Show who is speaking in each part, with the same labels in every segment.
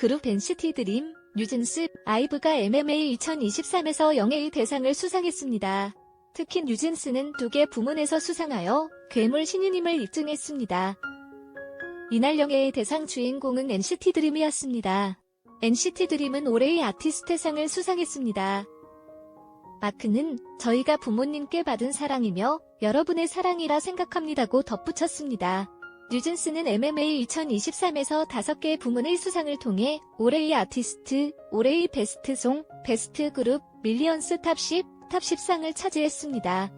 Speaker 1: 그룹 NCT 드림, 뉴진스, 아이브가 MMA 2023에서 영예의 대상을 수상했습니다. 특히 뉴진스는 두 개 부문에서 수상하여 괴물 신인임을 입증했습니다. 이날 영예의 대상 주인공은 NCT 드림이었습니다. NCT 드림은 올해의 아티스트상을 수상했습니다. 마크는 저희가 부모님께 받은 사랑이며 여러분의 사랑이라 생각합니다고 덧붙였습니다. 뉴진스는 MMA 2023에서 5개 부문의 수상을 통해 올해의 아티스트, 올해의 베스트 송, 베스트 그룹, 밀리언스 탑 10, 탑 10상을 차지했습니다.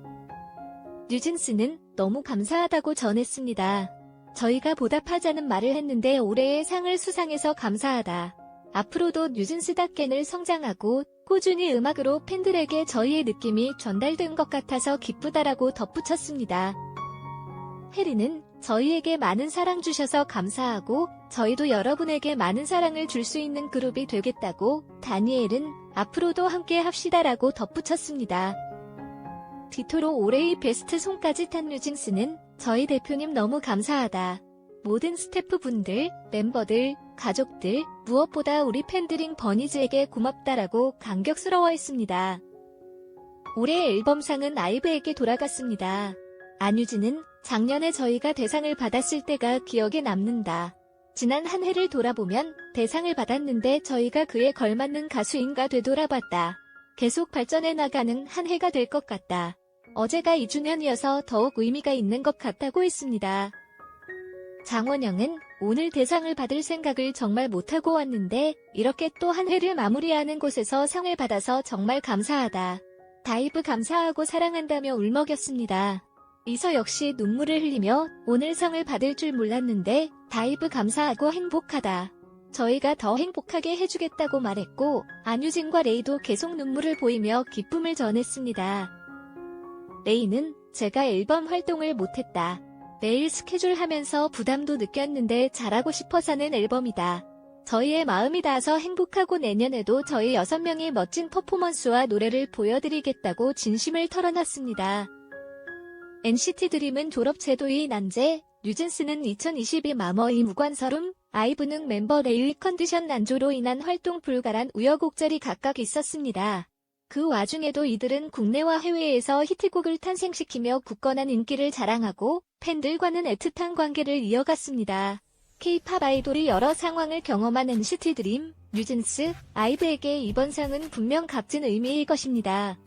Speaker 1: 뉴진스는 너무 감사하다고 전했습니다. 저희가 보답하자는 말을 했는데 올해의 상을 수상해서 감사하다. 앞으로도 뉴진스답게 늘 성장하고 꾸준히 음악으로 팬들에게 저희의 느낌이 전달된 것 같아서 기쁘다라고 덧붙였습니다. 해리는 저희에게 많은 사랑 주셔서 감사하고 저희도 여러분에게 많은 사랑을 줄 수 있는 그룹이 되겠다고 다니엘은 앞으로도 함께 합시다라고 덧붙였습니다. 디토로 올해의 베스트 송까지 탄 뉴진스는 저희 대표님 너무 감사하다. 모든 스태프분들, 멤버들, 가족들, 무엇보다 우리 팬들인 버니즈에게 고맙다라고 감격스러워했습니다. 올해 앨범상은 아이브에게 돌아갔습니다. 안유진은 작년에 저희가 대상을 받았을 때가 기억에 남는다. 지난 한 해를 돌아보면 대상을 받았는데 저희가 그에 걸맞는 가수인가 되돌아봤다. 계속 발전해 나가는 한 해가 될 것 같다. 어제가 2주년이어서 더욱 의미가 있는 것 같다고 했습니다. 장원영은 오늘 대상을 받을 생각을 정말 못하고 왔는데 이렇게 또 한 해를 마무리하는 곳에서 상을 받아서 정말 감사하다. 다이브 감사하고 사랑한다며 울먹였습니다. 이서 역시 눈물을 흘리며 오늘 상을 받을 줄 몰랐는데 다이브 감사하고 행복하다. 저희가 더 행복하게 해주겠다고 말했고 안유진과 레이도 계속 눈물을 보이며 기쁨을 전했습니다. 레이는 제가 앨범 활동을 못했다. 매일 스케줄 하면서 부담도 느꼈는데 잘하고 싶어서 하는 앨범이다. 저희의 마음이 닿아서 행복하고 내년에도 저희 6명의 멋진 퍼포먼스와 노래를 보여드리겠다고 진심을 털어놨습니다. NCT 드림은 졸업 제도의 난제, 뉴진스는 2022 마머의 무관설움, 아이브는 멤버 레일 컨디션 난조로 인한 활동 불가란 우여곡절이 각각 있었습니다. 그 와중에도 이들은 국내와 해외에서 히트곡을 탄생시키며 굳건한 인기를 자랑하고 팬들과는 애틋한 관계를 이어갔습니다. K-팝 아이돌이 여러 상황을 경험한 NCT 드림, 뉴진스, 아이브에게 이번 상은 분명 값진 의미일 것입니다.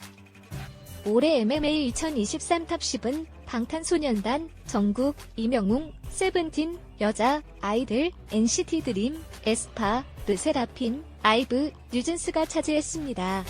Speaker 1: 올해 MMA 2023 탑10은 방탄소년단, 정국, 이명웅, 세븐틴, 여자, 아이들, NCT 드림, 에스파, 르세라핌, 아이브, 뉴진스가 차지했습니다.